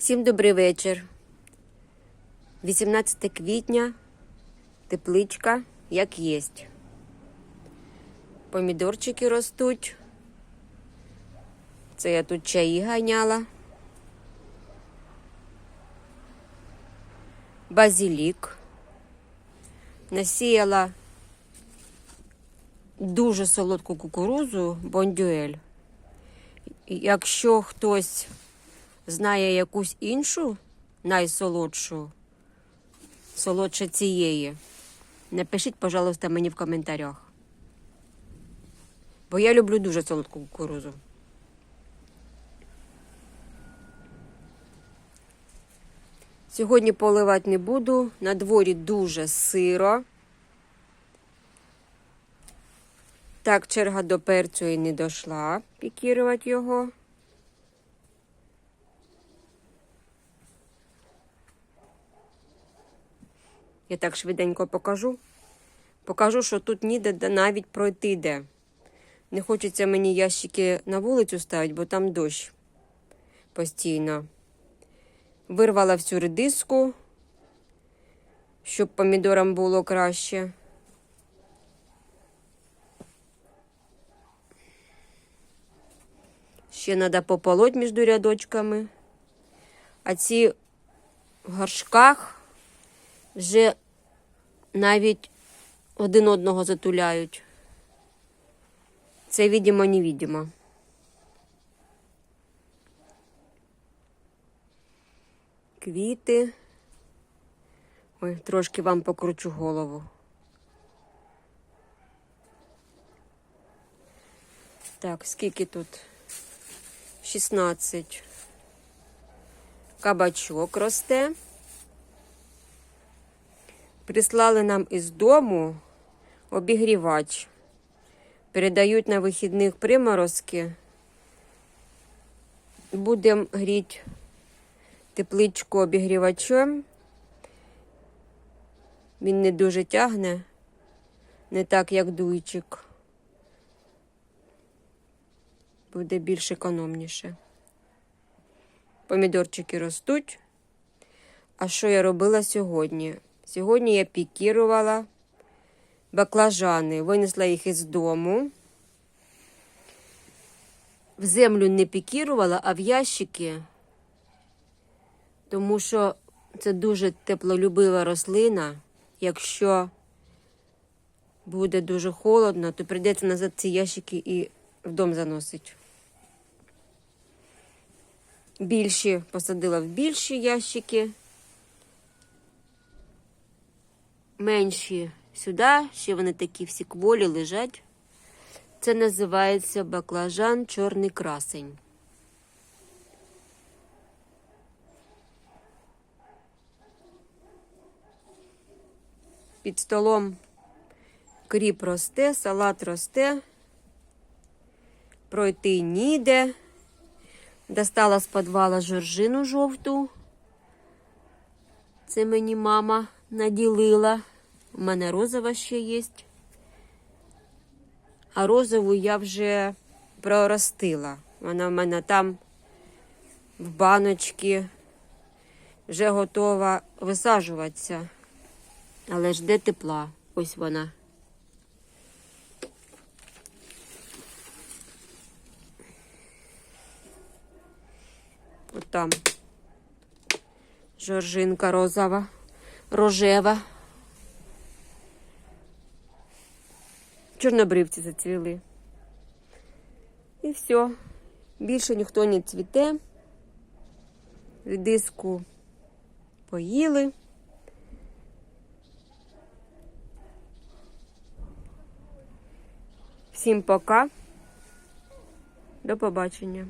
Всім добрий вечір. 18 квітня, тепличка, як єсть. Помідорчики ростуть. Це я тут чаї ганяла. Базилік. Насіяла дуже солодку кукурузу бондюель. Якщо хтось знає якусь іншу найсолодшу, солодше цієї, напишіть, пожалуйста, мені в коментарях. Бо я люблю дуже солодку кукурузу. Сьогодні поливати не буду. На дворі дуже сиро. Так, черга до перцю і не дійшла пікірувати його. Я так швиденько покажу. Покажу, що тут ніде навіть пройти йде. Не хочеться мені ящики на вулицю ставити, бо там дощ постійно. Вирвала всю редиску, щоб помідорам було краще. Ще треба пополоть між рядочками. А ці в горшках вже навіть один одного затуляють. Це відомо невідомо. Квіти. Ой, трошки вам покручу голову. Так, скільки тут? 16. Кабачок росте. Прислали нам із дому обігрівач. Передають на вихідних приморозки. Будемо гріти тепличку обігрівачем. Він не дуже тягне, не так, як дуйчик. Буде більш економніше. Помідорчики ростуть. А що я робила сьогодні? Сьогодні я пікірувала баклажани, винесла їх із дому. В землю не пікірувала, а в ящики, тому що це дуже теплолюбива рослина. Якщо буде дуже холодно, то прийдеться назад ці ящики і в дом заносить. Більші посадила в більші ящики. Менші сюди, ще вони такі всі кволі лежать. Це називається баклажан чорний красень. Під столом кріп росте, салат росте, пройти ніде. Достала з підвала жоржину жовту. Це мені мама наділила. У мене розова ще є. А розову я вже проростила. Вона в мене там в баночці вже готова висаджуватися. Але жде тепла. Ось вона. От там. Жоржинка розова, рожева. Чорнобривці зацвіли. І все. Більше ніхто не цвіте. Редиску поїли. Всім пока. До побачення.